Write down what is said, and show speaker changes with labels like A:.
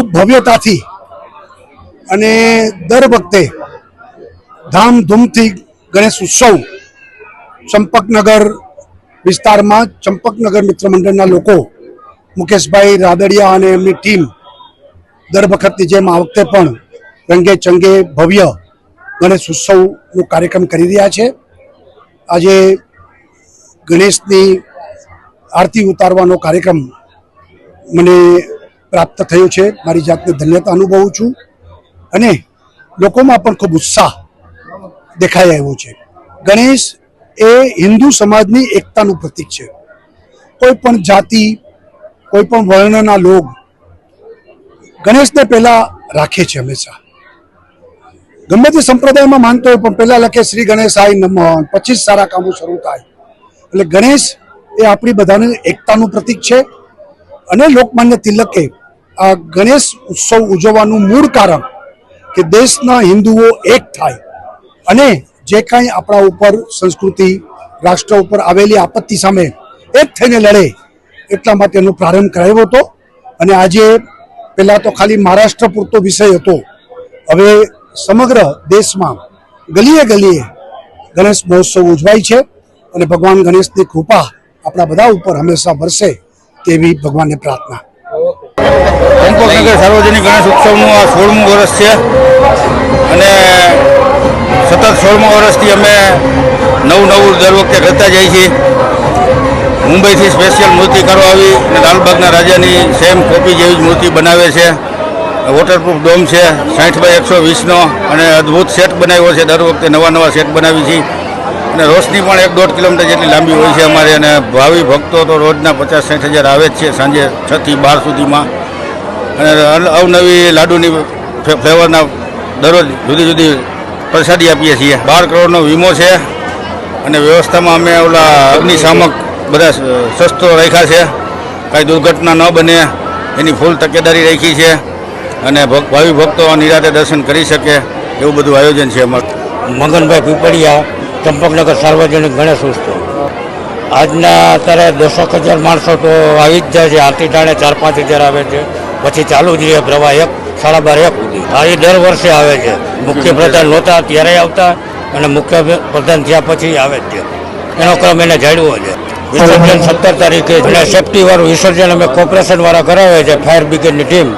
A: ખૂબ ભવ્યતાથી અને દર વખતે ધામધૂમથી ગણેશ ઉત્સવ ચંપકનગર વિસ્તારમાં ચંપકનગર મિત્ર મંડળના લોકો, મુકેશભાઈ રાદડિયા અને એમની ટીમ દર વખતની જેમ આ વખતે પણ રંગે ચંગે ભવ્ય ગણેશ ઉત્સવનો કાર્યક્રમ કરી રહ્યા છે. આજે ગણેશની આરતી ઉતારવાનો કાર્યક્રમ મને પ્રાપ્ત થયો છે. મારી જાતને ધન્યતા અનુભવું છું. અને લોકોમાં પણ ખૂબ ઉત્સાહ દેખાઈ આવ્યો છે. ગણેશ એ હિન્દુ સમાજની એકતાનું પ્રતીક છે. કોઈ પણ જાતિ, કોઈ પણ વર્ણના લોક ગણેશને પહેલા રાખે છે હંમેશા. ગમે તે સંપ્રદાયમાં માનતો હોય, પણ પહેલા લખે શ્રી ગણેશાય નમઃ, પછી જ સારા કામો શરૂ થાય. એટલે ગણેશ એ આપણી બધાની એકતાનું પ્રતીક છે. અને લોકમાન્ય તિલકે આ ગણેશ ઉત્સવ ઉજવવાનું મૂળ કારણ કે દેશના હિન્દુઓ એક થાય અને જે કાંઈ આપણા ઉપર સંસ્કૃતિ, રાષ્ટ્ર ઉપર આવેલી આપત્તિ સામે એક થઈને લડે એટલા માટેનો પ્રારંભ કરાયો હતો. અને આજે પહેલાં તો ખાલી મહારાષ્ટ્ર પૂરતો વિષય હતો. હવે સમગ્ર દેશમાં ગલીએ ગલીએ ગણેશ મહોત્સવ ઉજવાય છે અને ભગવાન ગણેશની કૃપા આપણા બધા ઉપર હંમેશા વરસે તેવી ભગવાનને પ્રાર્થના.
B: ચંપકનગર સાર્વજનિક ગણેશ ઉત્સવનું આ સોળમું વર્ષ છે. અને સતત સોળમા વર્ષથી અમે નવું નવું દર વખતે કરતા જઈએ છીએ. મુંબઈથી સ્પેશિયલ મૂર્તિકારો આવી અને લાલબાગના રાજાની સેમ કોપી જેવી જ મૂર્તિ બનાવે છે. વોટરપ્રૂફ ડોમ છે, સાઠ બાય એકસો વીસનો અને અદ્ભુત સેટ બનાવ્યો છે. દર વખતે નવા નવા સેટ બનાવી છીએ. અને રોશની પણ એક દોઢ કિલોમીટર જેટલી લાંબી હોય છે અમારે. અને ભાવિ ભક્તો તો રોજના પચાસ સાઠ હજાર આવે જ છે સાંજે છથી બાર સુધીમાં. અને અવનવી લાડુની ફ્લે- ફ્લેવરના દરરોજ જુદી જુદી પ્રસાદી આપીએ છીએ. બાર કરોડનો વીમો છે અને વ્યવસ્થામાં અમે ઓલા અગ્નિશામક બધા શસ્ત્રો રાખ્યા છે. કાંઈ દુર્ઘટના ન બને, એની ફૂલ તકેદારી રાખી છે અને ભાવિ ભક્તો નિરાતે દર્શન કરી શકે એવું બધું આયોજન છે અમારું.
C: મગનભાઈ પીપળિયા, ચંપકનગર સાર્વજનિક ગણેશ ઉત્સવ. આજના અત્યારે દસેક હજાર માણસો તો આવી જ જાય છે. આરતી ટાણે ચાર પાંચ હજાર આવે છે. પછી ચાલુ જ પ્રવાહ એક, સાડા બાર એક સુધી. આ એ દર વર્ષે આવે છે. મુખ્ય પ્રધાન નહોતા, ત્યારે આવતા અને મુખ્ય પ્રધાન થયા પછી આવે જ છે. એનો ક્રમ એને જાળવો છે. વિસર્જન સત્તર તારીખે સેફટી વાળું વિસર્જન અમે કોર્પોરેશન વાળા કરાવે છે ફાયર બ્રિગેડની ટીમ